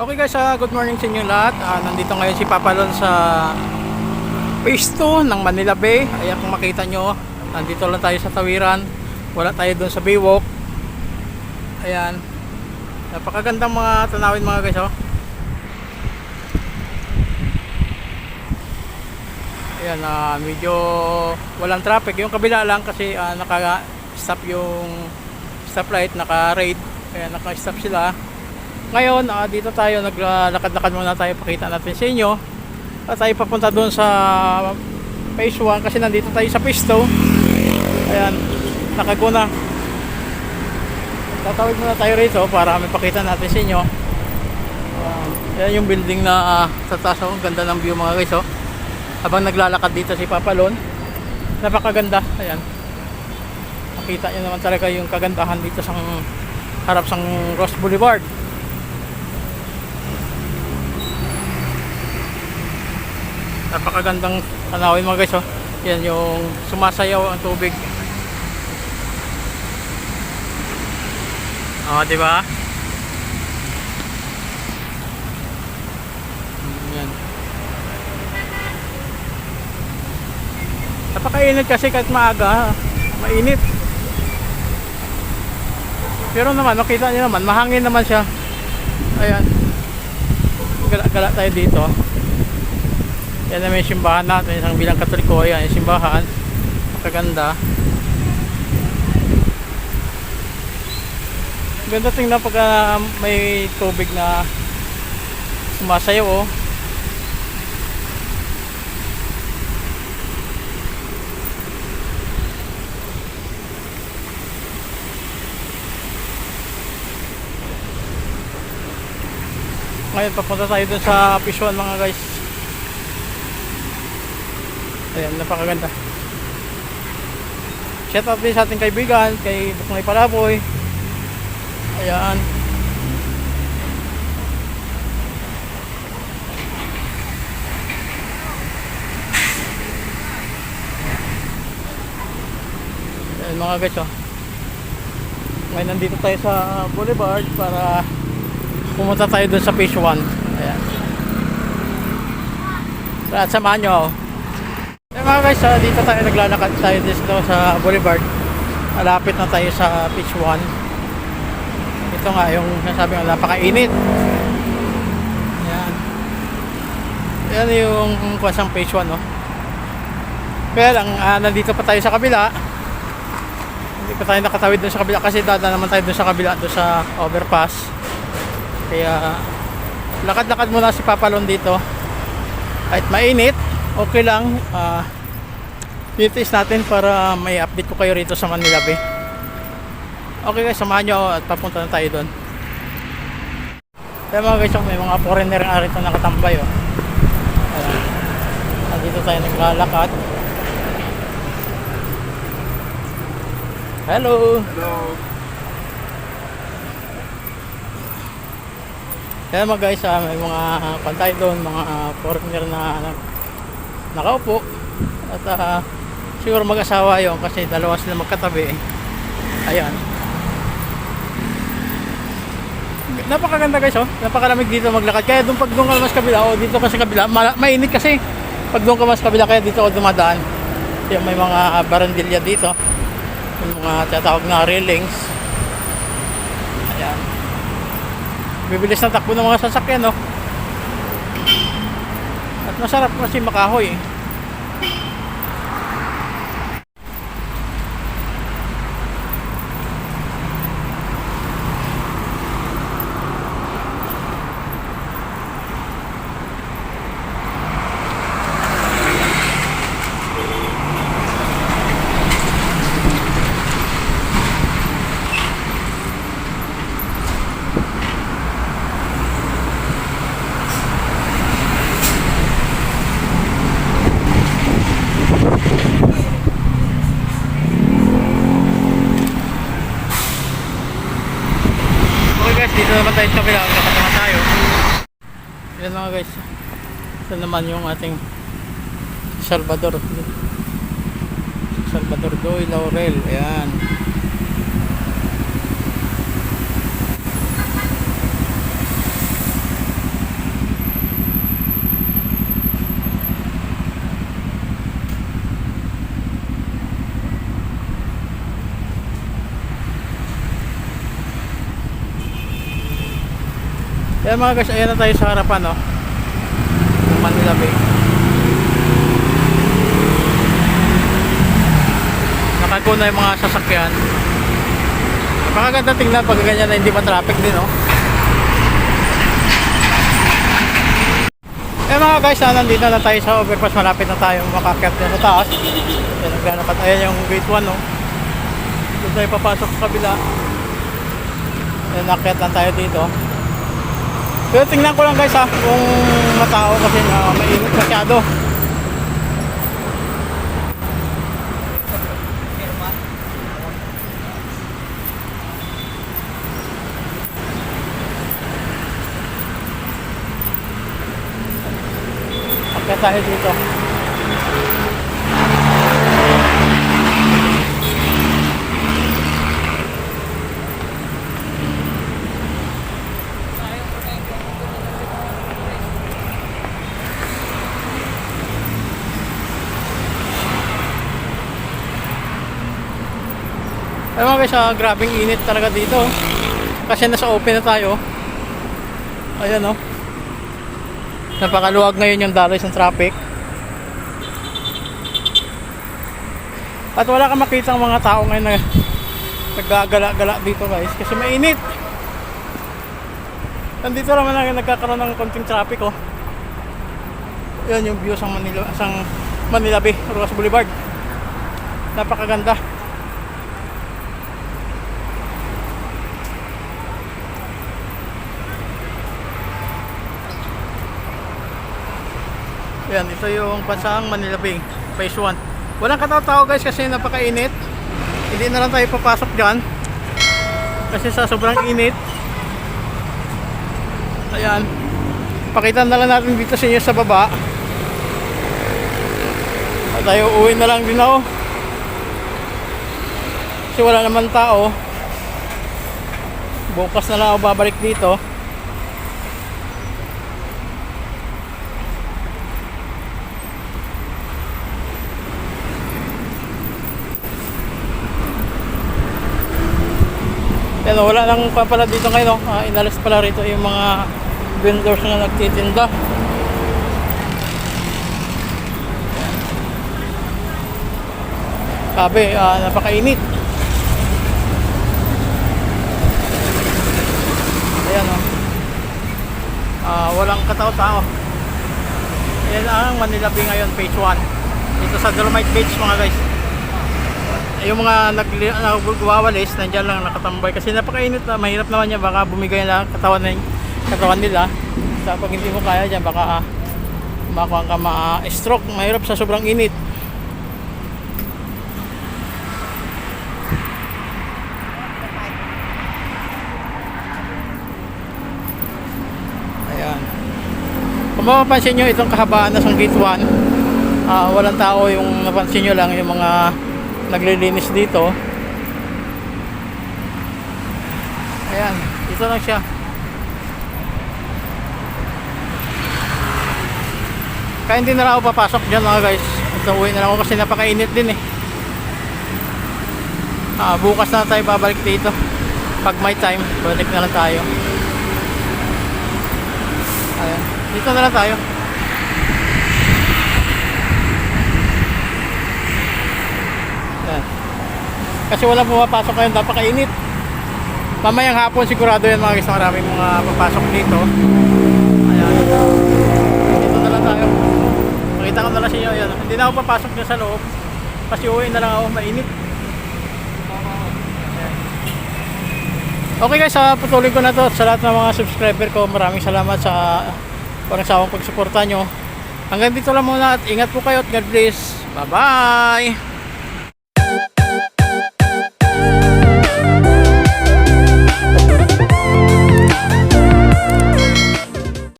Okay guys, ah, good morning sa inyo lahat. Ah, nandito ngayon si Papa Lon sa phase 2 ng Manila Bay. Ayan kung makita nyo, nandito lang tayo sa tawiran. Wala tayo doon sa Baywalk. Ayan. Napakagandang mga tanawin mga guys. Oh. Ayan, ah, medyo walang traffic. Yung kabila lang kasi ah, naka-stop yung stoplight, naka-raid. Kaya naka-stop sila. Ngayon, ah, dito tayo, naglalakad-lakad muna tayo, pakita natin sa inyo. At tayo papunta doon sa phase 1 kasi nandito tayo sa 2. Ayan, nakaguna. Tatawid muna tayo rito para may pakita natin sa inyo. Uh, yan yung building na uh, sa taas. Oh. Ang ganda ng view mga guys. Oh. Habang naglalakad dito si Papa Lon. Napakaganda. Ayan. Makita nyo naman talaga yung kagandahan dito sa harap sa Ross Boulevard. Napakagandang tanawin mga guys oh. yan yung sumasayaw ang tubig. Oh di ba? Yan. Napakainit kasi kahit maaga mainit. Pero naman makita niyo naman mahangin naman siya. Ayan. Gala-gala tayo dito yan naman yung simbahan natin, isang bilang katoliko. Ayan, yung simbahan. Magaganda. Ganda tingnan pag uh, may tubig na sumasayaw oh. Ngayon papunta tayo dun sa Pisuan mga guys. Ayan, napakaganda. Shout out din sa ating kaibigan, kay Buknay Palaboy. Ayan. Ayan mga guys oh. Ngayon nandito tayo sa boulevard para pumunta tayo dun sa phase 1. Ayan. At samahan nyo ako. Mga guys, ah, dito tayo naglalakad tayo dito sa Boulevard. Malapit na tayo sa Pitch 1. Ito nga yung nasabi ko napakainit. Yan. Yan yung kwasang Pitch 1 no. Kaya lang, ah, nandito pa tayo sa kabila. Hindi pa tayo nakatawid doon sa kabila kasi dada naman tayo doon sa kabila doon sa overpass. Kaya lakad-lakad muna si Papalon dito. Kahit mainit, okay lang uh, titiis natin para may update ko kayo rito sa Manila Bay okay guys samahan nyo at papunta na tayo doon kaya mga guys may mga foreigner nga rito nakatambay oh. Ayan. dito tayo naglalakad hello Hello. kaya mga guys ah, may mga pantay doon mga foreigner na, na nakaupo at uh, siguro mag-asawa yon kasi dalawa sila magkatabi. Ayan. Napakaganda guys oh. Napakalamig dito maglakad. Kaya doon pag doon ka mas kabila o dito ka sa kabila ma- mainit kasi. Pag doon ka mas kabila kaya dito ako dumadaan. Yung may mga barandilya dito. Yung mga tatawag na railings. Ayan. Bibilis na takbo ng mga sasakyan no at masarap kasi makahoy. eh. Okay guys, dito naman tayo sa kabila. Lakad naman tayo. Yan mga guys. Ito naman yung ating Salvador. Salvador Doy Laurel. Ayan. Yan mga guys, ayan na tayo sa harapan, no? Ng Manila Bay. Nakago na yung mga sasakyan. Napakaganda tingnan pag ganyan na hindi pa traffic din, no? Eh mga guys, ah, nandito na tayo sa overpass. Malapit na tayo makakyat na sa taas. Yan, naglalapat. Ayan yung gate 1, no? Doon tayo papasok sa kabila. Yan, nakyat lang tayo dito. Pero tingnan ko lang guys ha, kung matao kasi uh, mainit masyado. Tayo dito. Ay mga guys, ah, grabing init talaga dito. Kasi nasa open na tayo. Ayan oh. Napakaluwag ngayon yung daloy ng traffic. At wala kang makita ng mga tao ngayon na naggagala-gala dito guys. Kasi mainit. Nandito naman na nagkakaroon ng konting traffic oh. Yan yung view sa Manila, sang Manila Bay, Rojas Boulevard. Napakaganda. Yan, ito yung pansang Manila Bay, phase 1. Walang katao-tao guys kasi napakainit. Hindi na lang tayo papasok dyan. Kasi sa sobrang init. Ayan. Pakita na lang natin dito sa inyo sa baba. At tayo uwi na lang din ako. Kasi wala naman tao. Bukas na lang ako babalik dito. Yan, wala lang pa pala dito ngayon. No? Ah, inalis pala rito yung mga vendors na nagtitinda. Sabi, ah, napakainit. Ayan o. Ah, walang katao-tao. Ayan ang Manila Bay ngayon, page 1. Dito sa Dolomite Beach mga guys yung mga nagwawalis nandiyan lang nakatambay. Kasi napakainit na mahirap naman yan baka bumigay na katawan, na, katawan nila. Sa pag hindi mo kaya dyan baka uh, makuha ka ma-stroke. Mahirap sa sobrang init. Ayan. Kung mapapansin nyo itong kahabaan na sa gate 1 ah, walang tao yung napansin nyo lang yung mga naglilinis dito. Ayan dito lang siya. Kaya hindi na lang ako papasok dyan mga guys. Ito uwi na lang ako kasi napakainit din eh. Ah, bukas na tayo babalik dito. Pag may time balik na lang tayo. Ayan dito na lang tayo Ayan. Kasi wala pumapasok ngayon, napakainit. Mamayang hapon sigurado yan mga guys, maraming mga papasok dito. Ayan. Dito na lang tayo. Makita ko na lang sa inyo, yan. Hindi na ako papasok dyan sa loob. Kasi uwi na lang ako, mainit. Ayan. Okay guys, uh, putulin ko na to sa lahat ng mga subscriber ko. Maraming salamat sa walang sawang pagsuporta nyo. Hanggang dito lang muna at ingat po kayo at God bless. Bye-bye!